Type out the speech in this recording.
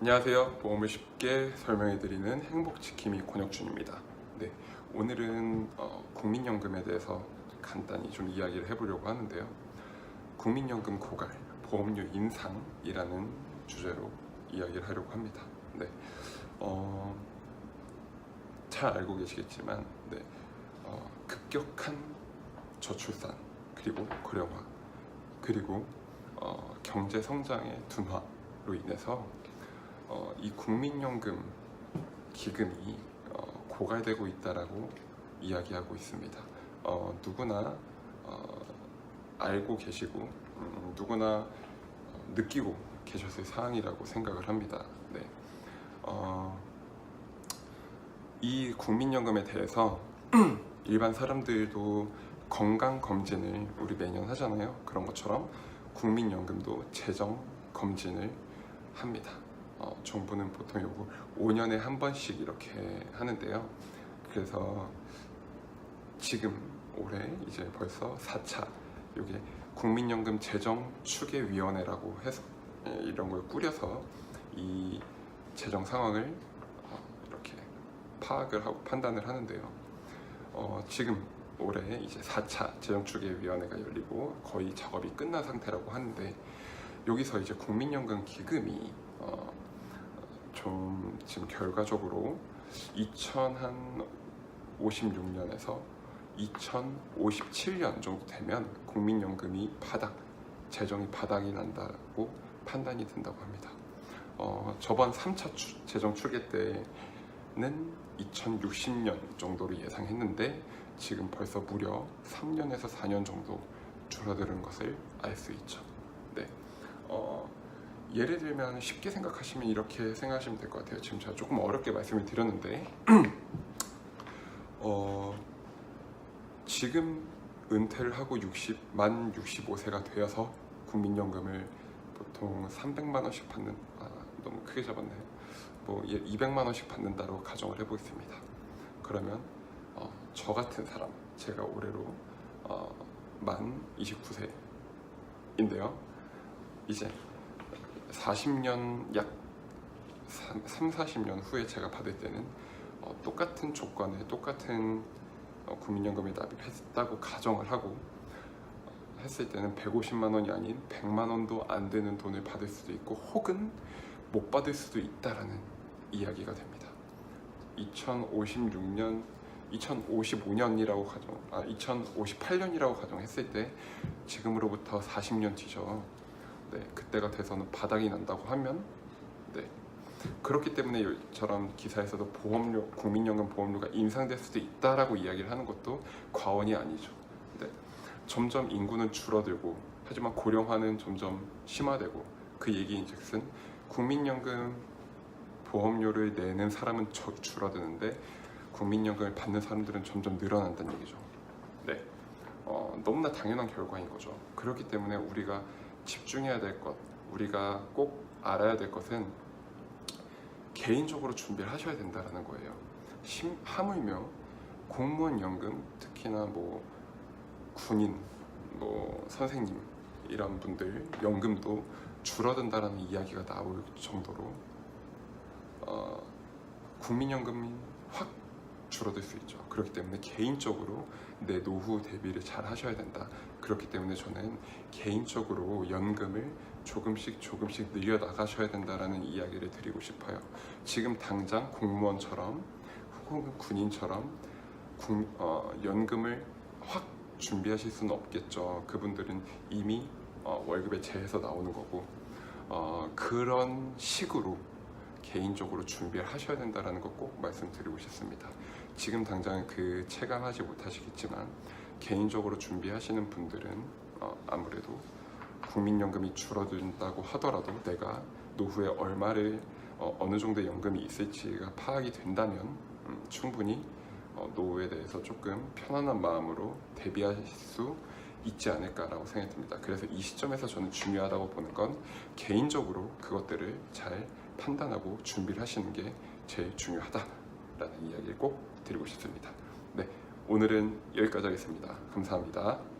안녕하세요. 보험을 쉽게 설명해드리는 행복지킴이 권혁준입니다. 네, 오늘은 어, 국민연금에 대해서 간단히 좀 이야기를 해보려고 하는데요. 국민연금 고갈, 보험료 인상이라는 주제로 이야기를 하려고 합니다. 네, 어, 잘 알고 계시겠지만, 네, 어, 급격한 저출산 그리고 고령화 그리고 어, 경제 성장의 둔화로 인해서 어, 이 국민연금 기금이 어, 고갈되고 있다라고 이야기하고 있습니다. 어, 누구나 어, 알고 계시고 음, 누구나 어, 느끼고 계셨을 사항이라고 생각을 합니다. 네. 어, 이 국민연금에 대해서 일반 사람들도 건강 검진을 우리 매년 하잖아요. 그런 것처럼 국민연금도 재정 검진을 합니다. 어, 정부는 보통 요거 5년에 한 번씩 이렇게 하는데요. 그래서 지금 올해 이제 벌써 4차 요게 국민연금 재정 추계 위원회라고 해서 예, 이런 걸 꾸려서 이 재정 상황을 어, 이렇게 파악을 하고 판단을 하는데요. 어, 지금 올해 이제 4차 재정추계위원회가 열리고 거의 작업이 끝난 상태라고 하는데 여기서 이제 국민연금 기금이 어, 좀 지금 결과적으로 2056년에서 2057년 정도 되면 국민연금이 바닥 재정이 바닥이 난다고 판단이 된다고 합니다. 어, 저번 3차 추- 재정 추계 때는 2060년 정도로 예상했는데 지금 벌써 무려 3년에서 4년 정도 줄어드는 것을 알 수 있죠. 네. 어, 예를 들면 쉽게 생각하시면 이렇게 생각하시면 될 것 같아요. 지금 제가 조금 어렵게 말씀을 드렸는데, 어, 지금 은퇴를 하고 60, 만 65세가 되어서 국민연금을 보통 300만 원씩 받는, 아, 너무 크게 잡았네요. 뭐 200만 원씩 받는다로 가정을 해보겠습니다. 그러면 어, 저 같은 사람, 제가 올해로 어, 만 29세인데요. 이제 40년 약 3, 40년 후에 제가 받을 때는 어, 똑같은 조건에 똑같은 어, 국민연금에 납입했다고 가정을 하고 어, 했을 때는 150만 원이 아닌 100만 원도 안 되는 돈을 받을 수도 있고 혹은 못 받을 수도 있다라는 이야기가 됩니다. 2056년 2055년이라고 가정, 아 2058년이라고 가정했을 때 지금으로부터 40년 뒤죠. 네, 그때가 돼서는 바닥이 난다고 하면 네. 그렇기 때문에 이처럼 기사에서도 보험료, 국민연금 보험료가 인상될 수도 있다라고 이야기를 하는 것도 과언이 아니죠. 네. 점점 인구는 줄어들고 하지만 고령화는 점점 심화되고 그 얘기인즉슨 국민연금 보험료를 내는 사람은 저- 줄어드는데 국민연금을 받는 사람들은 점점 늘어난다는 얘기죠. 네, 어, 너무나 당연한 결과인 거죠. 그렇기 때문에 우리가 집중해야 될 것, 우리가 꼭 알아야 될 것은 개인적으로 준비를 하셔야 된다라는 거예요. 심, 하물며 공무원 연금, 특히나 뭐 군인, 뭐 선생님 이런 분들 연금도 줄어든다라는 이야기가 나올 정도로 어, 국민연금이 확 줄어들 수 있죠. 그렇기 때문에 개인적으로 내 노후 대비를 잘 하셔야 된다. 그렇기 때문에 저는 개인적으로 연금을 조금씩 조금씩 늘려 나가셔야 된다라는 이야기를 드리고 싶어요. 지금 당장 공무원처럼 혹은 군인처럼 군- 어, 연금을 확 준비하실 수는 없겠죠. 그분들은 이미 어, 월급에 재해서 나오는 거고 어, 그런 식으로 개인적으로 준비를 하셔야 된다는 거꼭 말씀드리고 싶습니다. 지금 당장 그 체감하지 못하시겠지만 개인적으로 준비하시는 분들은 어, 아무래도 국민연금이 줄어든다고 하더라도 내가 노후에 얼마를 어, 어느 정도의 연금이 있을지가 파악이 된다면 음, 충분히 어, 노후에 대해서 조금 편안한 마음으로 대비하실 수 있지 않을까라고 생각이 듭니다. 그래서 이 시점에서 저는 중요하다고 보는 건 개인적으로 그것들을 잘 판단하고 준비를 하시는 게 제일 중요하다 라는 이야기를 꼭 드리고 싶습니다. 네, 오늘은 여기까지 하겠습니다. 감사합니다.